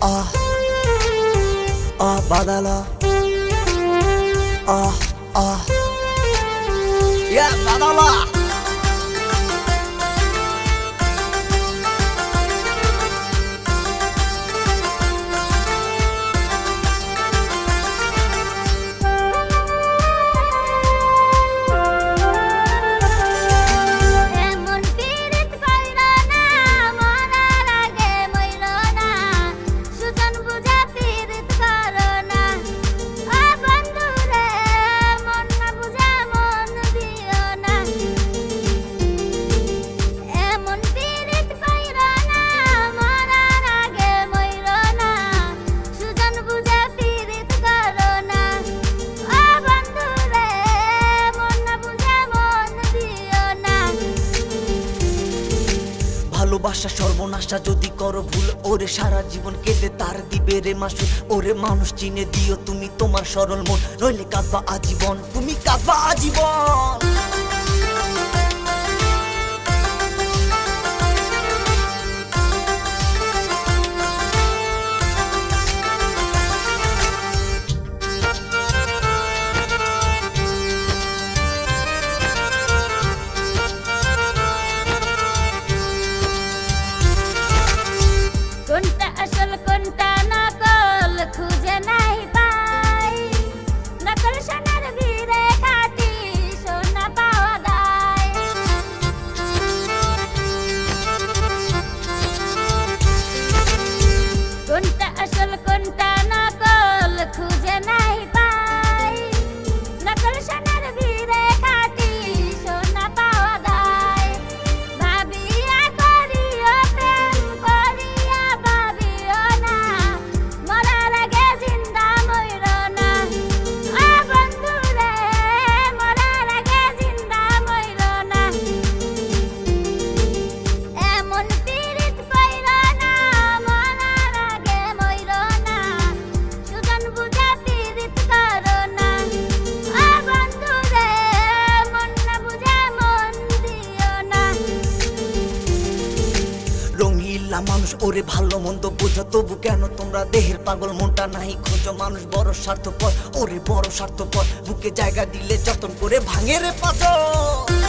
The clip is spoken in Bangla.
Ah Ah badala. Ah ah. Ya badala. ভালোবাসা সর্বনাশা যদি করো ভুল, ওরে সারা জীবন কেঁদে তার দিবে রে মাসু ওরে মানুষ চিনে দিও তুমি তোমার সরল মন। রইলে কাঁদবা আজীবন, তুমি কাঁদবা আজীবন। মানুষ, ওরে ভালো মন্দ বোঝো, তবু কেন তোমরা দেহের পাগল? মনটা নাই খোঁজো, মানুষ বড় স্বার্থপর, ওরে বড় স্বার্থপর। বুকে জায়গা দিলে যতন করে ভাঙে রে পাথর